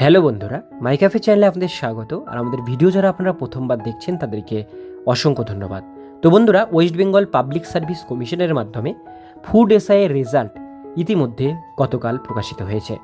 Hello বন্ধুরা মাই cafe চ্যানেলে আপনাদের স্বাগত। আর আমাদের ভিডিও যারা আপনারা প্রথমবার দেখছেন, তাদেরকে অসংখ্য ধন্যবাদ। তো বন্ধুরা, ওয়েস্ট বেঙ্গল পাবলিক সার্ভিস কমিশনের মাধ্যমে ফুড এসআইয়ের রেজাল্ট ইতিমধ্যে গতকাল প্রকাশিত হয়েছে।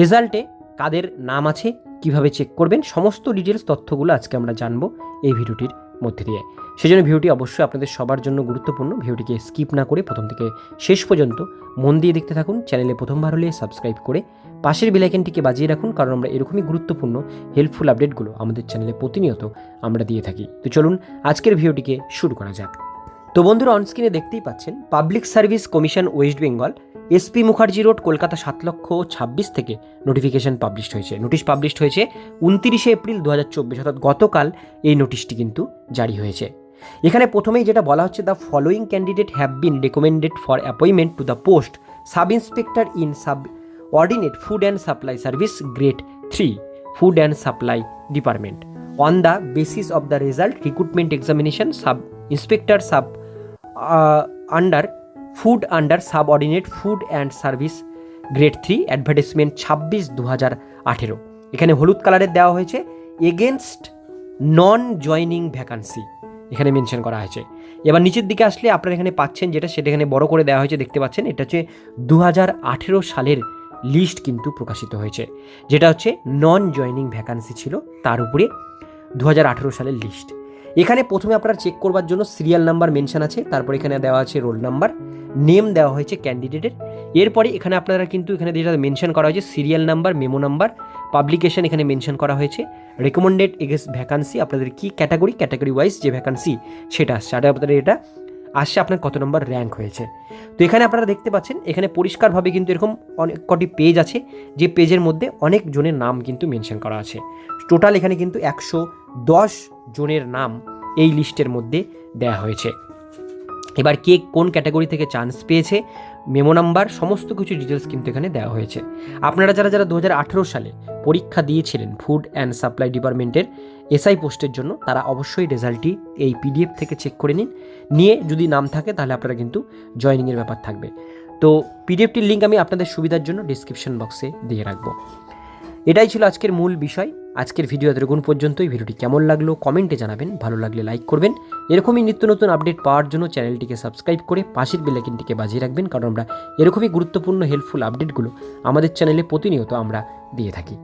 রেজাল্টে কাদের নাম আছে, কীভাবে চেক করবেন, সমস্ত ডিটেলস তথ্যগুলো আজকে আমরা জানব এই ভিডিওটির মধ্যে দিয়ে। সেজন্য ভিডিওটি অবশ্যই আপনাদের সবার জন্য গুরুত্বপূর্ণ। ভিডিওটিকে স্কিপ না করে প্রথম থেকে শেষ পর্যন্ত মন দিয়ে দেখতে থাকুন। চ্যানেলে প্রথমবার হলে সাবস্ক্রাইব করে পাশের বেলাইকেনটিকে বাজিয়ে রাখুন, কারণ আমরা এরকমই গুরুত্বপূর্ণ হেল্পফুল আপডেটগুলো আমাদের চ্যানেলে প্রতিনিয়ত আমরা দিয়ে থাকি। তো চলুন, আজকের ভিডিওটিকে শুরু করা যাক। তো বন্ধুরা অনস্ক্রিনে দেখতেই পাচ্ছেন public service commission West Bengal SP Mukherjee road Kolkata সাত লক্ষ ছাব্বিশ থেকে নোটিফিকেশন পাবলিশড হয়েছে। নোটিশ পাবলিশড হয়েছে উনতিরিশে এপ্রিল দু হাজার চব্বিশ, অর্থাৎ গতকাল এই নোটিশটি কিন্তু জারি হয়েছে। এখানে প্রথমেই যেটা বলা হচ্ছে the following candidate have been recommended for appointment to the post sub inspector in subordinate food and supply service grade three food and supply department on the basis of the result recruitment examination sub inspector sub under food under subordinate food and service grade three advertisement ছাব্বিশ দু হাজার আঠেরো এখানে হলুদ কালারের দেওয়া হয়েছে against non joining vacancy এখানে মেনশন করা হয়েছে। এবার নিচের দিকে আসলে আপনারা এখানে পাচ্ছেন যেটা, সেটা এখানে বড় করে দেওয়া হয়েছে, দেখতে পাচ্ছেন, এটা হচ্ছে দু হাজার আঠেরো সালের লিস্ট কিন্তু প্রকাশিত হয়েছে। যেটা হচ্ছে নন জয়নিং ভ্যাকান্সি ছিল, তার উপরে দু হাজার আঠেরো সালের লিস্ট। এখানে প্রথমে আপনারা চেক করবার জন্য সিরিয়াল নাম্বার মেনশন আছে, তারপর এখানে দেওয়া আছে রোল নাম্বার নেম দেওয়া হয়েছে ক্যান্ডিডেটের এরপরে এখানে আপনারা কিন্তু এখানে যেটা মেনশন করা হয়েছে serial number memo number publication এখানে মেনশন করা হয়েছে। রেকমেন্ডেড এগেস ভ্যাকান্সি আপনাদের কি ক্যাটাগরি ক্যাটাগরি ওয়াইজ যে ভ্যাকান্সি সেটা আসছে। আপনাদের এটা আসছে আপনার কত নম্বর র্যাঙ্ক হয়েছে। তো এখানে আপনারা দেখতে পাচ্ছেন, এখানে পরিষ্কারভাবে কিন্তু এরকম অনেক কটি পেজ আছে, যে পেজের মধ্যে অনেক জনের নাম কিন্তু মেনশন করা আছে। টোটাল এখানে কিন্তু একশো দশ জনের নাম এই লিস্টের মধ্যে দেয়া হয়েছে। এবার কে কোন ক্যাটাগরি থেকে চান্স পেয়েছে মেমো নাম্বার সমস্ত কিছু ডিটেলস কিন্তু এখানে দেওয়া হয়েছে। আপনারা যারা যারা দু হাজার আঠেরো সালে পরীক্ষা দিয়েছিলেন ফুড অ্যান্ড সাপ্লাই ডিপার্টমেন্টের এসআই পোস্টের জন্য, তারা অবশ্যই রেজাল্টটি এই পিডিএফ থেকে চেক করে নিন। নিয়ে যদি নাম থাকে, তাহলে আপনারা কিন্তু জয়নিংয়ের ব্যাপার থাকবে। তো পিডিএফটির লিঙ্ক আমি আপনাদের সুবিধার জন্য ডিসক্রিপশন বক্সে দিয়ে রাখব। এটাই ছিল আজকের মূল বিষয়। আজকের ভিডিও এতটুকুন পর্যন্তই। ভিডিওটি কেমন লাগল কমেন্টে জানাবেন। ভালো লাগলে লাইক করবেন। এরকমই নিত্য নতুন আপডেট পাওয়ার জন্য চ্যানেলটিকে সাবস্ক্রাইব করে পাশের বেলাইকিনটিকে বাজিয়ে রাখবেন, কারণ আমরা এরকমই গুরুত্বপূর্ণ হেল্পফুল আপডেটগুলো আমাদের চ্যানেলে প্রতিনিয়ত আমরা দিয়ে থাকি।